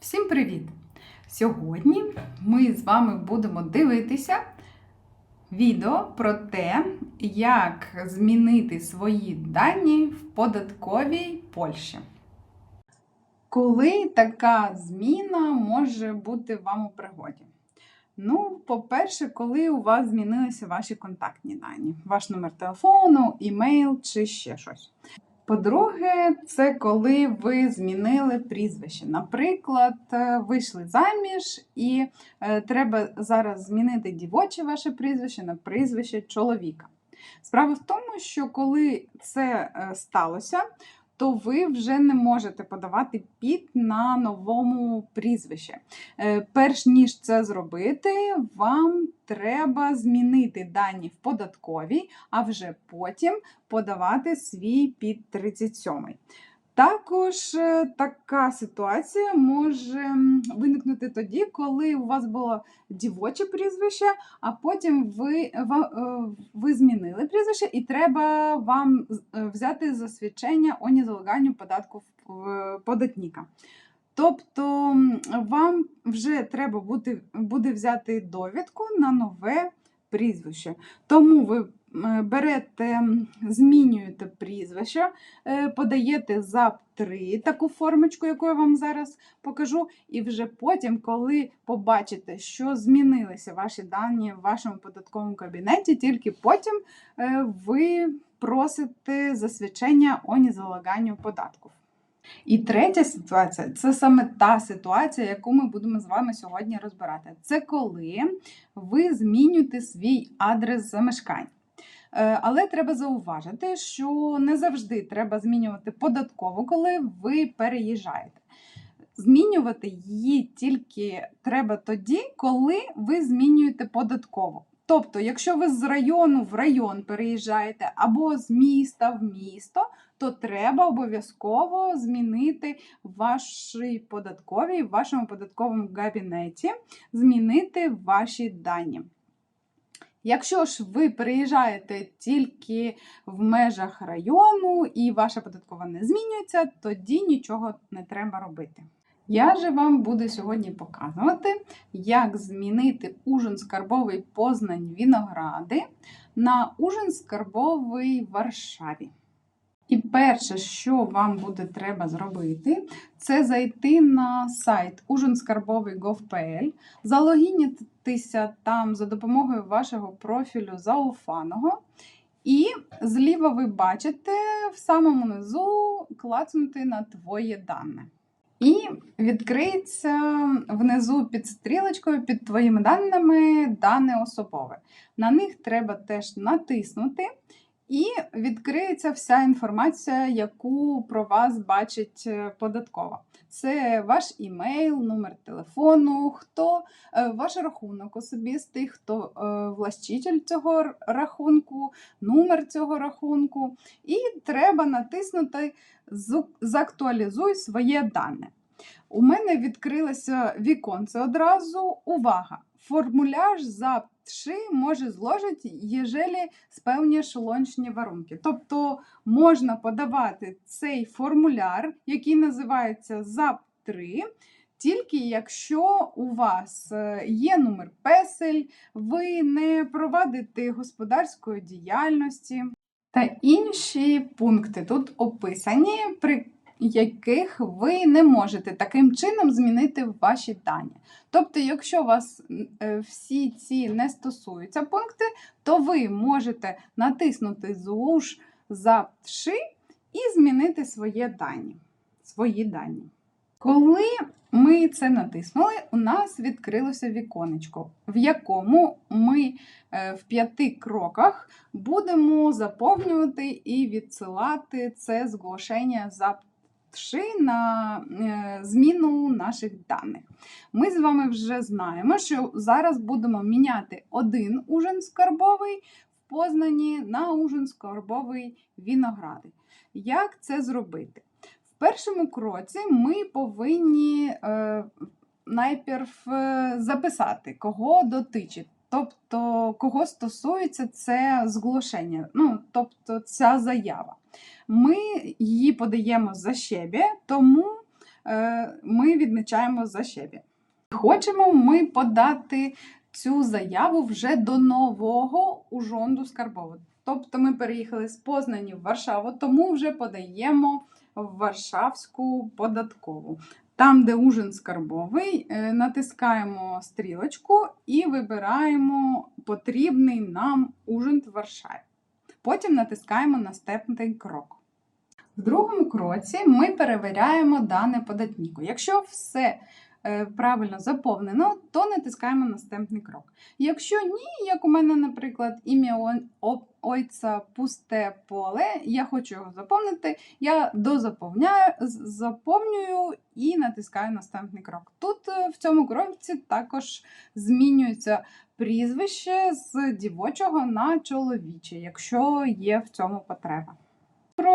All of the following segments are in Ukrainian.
Всім привіт! Сьогодні ми з вами будемо дивитися відео про те, як змінити свої дані в податковій Польщі. Коли така зміна може бути вам у пригоді? Ну, по-перше, коли у вас змінилися ваші контактні дані, ваш номер телефону, імейл чи ще щось. По-друге, це коли ви змінили прізвище. Наприклад, е, вийшли заміж, і е, треба зараз змінити дівоче ваше прізвище на прізвище чоловіка. Справа в тому, що коли це е, сталося, то ви вже не можете подавати під на новому прізвищі. Е, Перш ніж це зробити, вам треба змінити дані в податковій, а вже потім подавати свій під 37. Також е, така ситуація може виникнути тоді, коли у вас було дівоче прізвище, а потім ви, ва- е, ви змінили прізвище, і треба вам е, взяти засвідчення о незалаганню податку е, податника. Тобто вам вже треба буде, буде взяти довідку на нове прізвище. Тому ви е, берете, змінюєте прізвище, е, подаєте ЗАП 3, таку формочку, яку я вам зараз покажу, і вже потім, коли побачите, що змінилися ваші дані в вашому податковому кабінеті, тільки потім е, ви просите засвідчення о незалаганню податків. І третя ситуація це саме та ситуація, яку ми будемо з вами сьогодні розбирати. Це коли ви змінюєте свій адрес замешкання. Е, Але треба зауважити, що не завжди треба змінювати податково, коли ви переїжджаєте. Змінювати її тільки треба тоді, коли ви змінюєте податково. Тобто, якщо ви з району в район переїжджаєте або з міста в місто, то треба обов'язково змінити в вашій податковій, в вашому податковому кабінеті, змінити ваші дані. Якщо ж ви переїжджаєте тільки в межах району і ваша податкова не змінюється, тоді нічого не треба робити. Я же вам буду сьогодні показувати, як змінити ужин скарбовий Познань Віногради на ужин скарбовий Варшаві. І перше, що вам буде треба зробити, це зайти на сайт ужинскарбовий.gov.pl, залогінитися там за допомогою вашого профілю зауфаного. І зліва ви бачите в самому низу клацнути на твоє дане. І відкриється внизу під стрілочкою під твоїми даними дане особове. На них треба теж натиснути. І відкриється вся інформація, яку про вас бачить е, податкова. Це ваш імейл, номер телефону, хто е, ваш рахунок особистий, хто е, властитель цього рахунку, номер цього рахунку. І треба натиснути Зактуалізуй своє дане. У мене відкрилося віконце одразу. Увага! Формуляр за ТШИ може зложити, єжелі спевні шолончні варунки. Тобто можна подавати цей формуляр, який називається ЗАП-3, тільки якщо у вас е, є номер песель, ви не проводите господарської діяльності та інші пункти тут описані, при яких ви не можете таким чином змінити ваші дані. Тобто, якщо вас е, всі ці не стосуються пункти, то ви можете натиснути ЗУЖ за «Вши» і змінити своє дані, свої дані. Коли ми це натиснули, у нас відкрилося віконечко, в якому ми е, в п'яти кроках будемо заповнювати і відсилати це зголошення за на е, зміну наших даних. Ми з вами вже знаємо, що зараз будемо міняти один ужин скарбовий в Познані на ужин скарбовий Віногради. Як це зробити? В першому кроці ми повинні е, найперв е, записати, кого дотичить. Тобто, кого стосується це зголошення, ну, тобто ця заява. Ми її подаємо за щебі, тому е, ми відмічаємо за щебі. Хочемо ми подати цю заяву вже до нового ужонду Скарбово. Тобто ми переїхали з Познані в Варшаву, тому вже подаємо в Варшавську податкову. Там, де ужин скарбовий, е, натискаємо стрілочку і вибираємо потрібний нам ужин в Варшаві. Потім натискаємо наступний крок. В другому кроці ми перевіряємо дане податніку. Якщо все правильно заповнено, то натискаємо наступний крок. Якщо ні, як у мене, наприклад, ім'я ойця пусте поле, я хочу його заповнити, я дозаповняю, заповнюю і натискаю наступний крок. Тут е, в цьому кроці також змінюється прізвище з дівочого на чоловіче, якщо є в цьому потреба.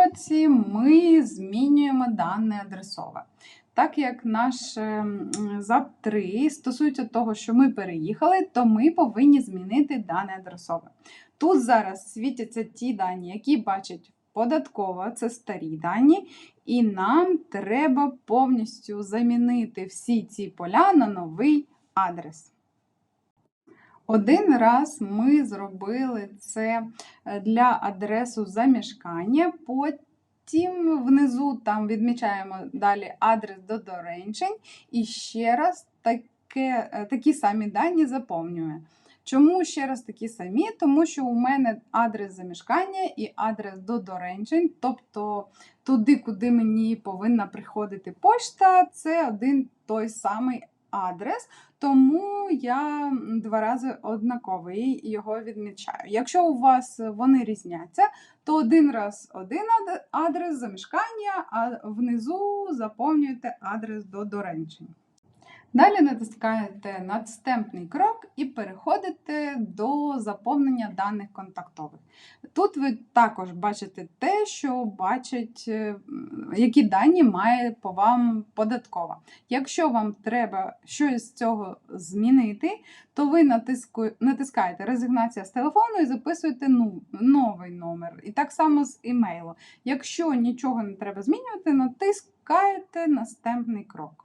В ми змінюємо дане адресове. Так як наш ЗАП 3 стосується того, що ми переїхали, то ми повинні змінити дане адресове. Тут зараз світяться ті дані, які бачить податкова, це старі дані, і нам треба повністю замінити всі ці поля на новий адрес. Один раз ми зробили це е, для адресу замішкання. Потім внизу там відмічаємо далі адрес до доречень і ще раз таке, е, такі самі дані заповнюємо. Чому ще раз такі самі? Тому що у мене адрес замішкання і адрес до доречень, тобто туди, куди мені повинна приходити пошта, це один той самий адрес. Тому я два рази однаковий його відмічаю. Якщо у вас вони різняться, то один раз один ад- адрес замішкання, а внизу заповнюєте адрес до доречень. Далі натискаєте наступний крок і переходите до заповнення даних контактових. Тут ви також бачите те, що бачить, е, які дані має по вам податкова. Якщо вам треба щось з цього змінити, то ви натискаєте резигнація з телефону і записуєте ну, новий номер. І так само з імейлу. Якщо нічого не треба змінювати, натискаєте наступний крок.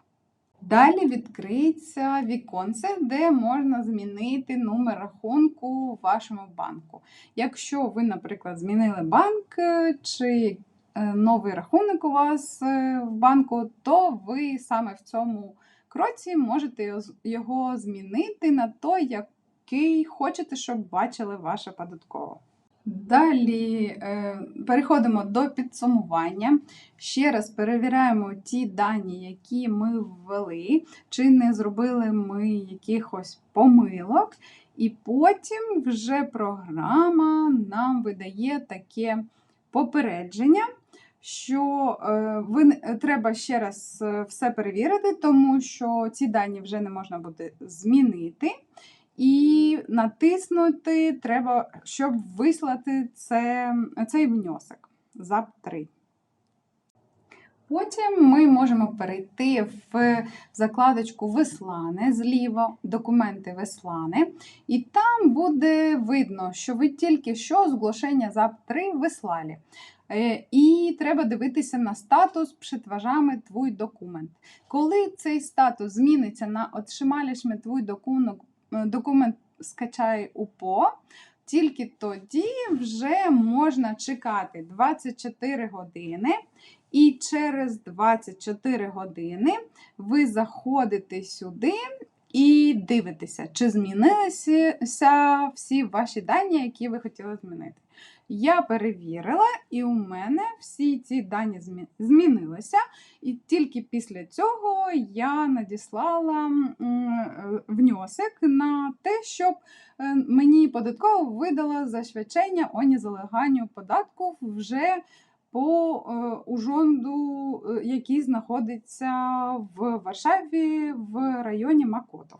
Далі відкриється віконце, де можна змінити номер рахунку в вашому банку. Якщо ви, наприклад, змінили банк е, чи е, новий рахунок у вас е, в банку, то ви саме в цьому кроці можете його змінити на той, який хочете, щоб бачили ваше податкове. Далі е, переходимо до підсумування. Ще раз перевіряємо ті дані, які ми ввели, чи не зробили ми якихось помилок. І потім вже програма нам видає таке попередження, що е, ви, треба ще раз е, все перевірити, тому що ці дані вже не можна буде змінити. І натиснути треба, щоб вислати це, цей внесок ЗАП 3. Потім ми можемо перейти в закладочку Веслане зліва, документи Веслани, і там буде видно, що ви тільки що зголошення ЗАП 3 вислали. Е, І треба дивитися на статус «Прzetwarzamy твій документ. Коли цей статус зміниться на «Otrzymaliśmy твій документ, документ скачай УПО», тільки тоді вже можна чекати 24 години, і через 24 години ви заходите сюди і дивитеся, чи змінилися всі ваші дані, які ви хотіли змінити. Я перевірила, і у мене всі ці дані змінилися. І тільки після цього я надіслала е, внесок на те, щоб е, мені податково видала засвідчення о незалеганню податку вже по е, ужонду, е, який знаходиться в Варшаві в районі Макотов.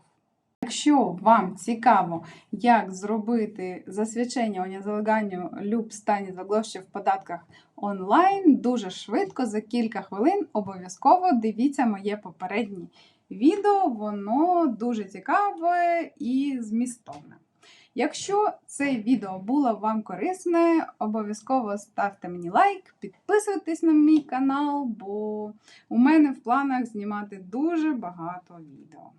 Якщо вам цікаво, як зробити засвідчення о незалеганню люб стані заглощів в податках онлайн, дуже швидко, за кілька хвилин, обов'язково дивіться моє попереднє відео, воно дуже цікаве і змістовне. Якщо це відео було вам корисне, обов'язково ставте мені лайк, підписуйтесь на мій канал, бо у мене в планах знімати дуже багато відео.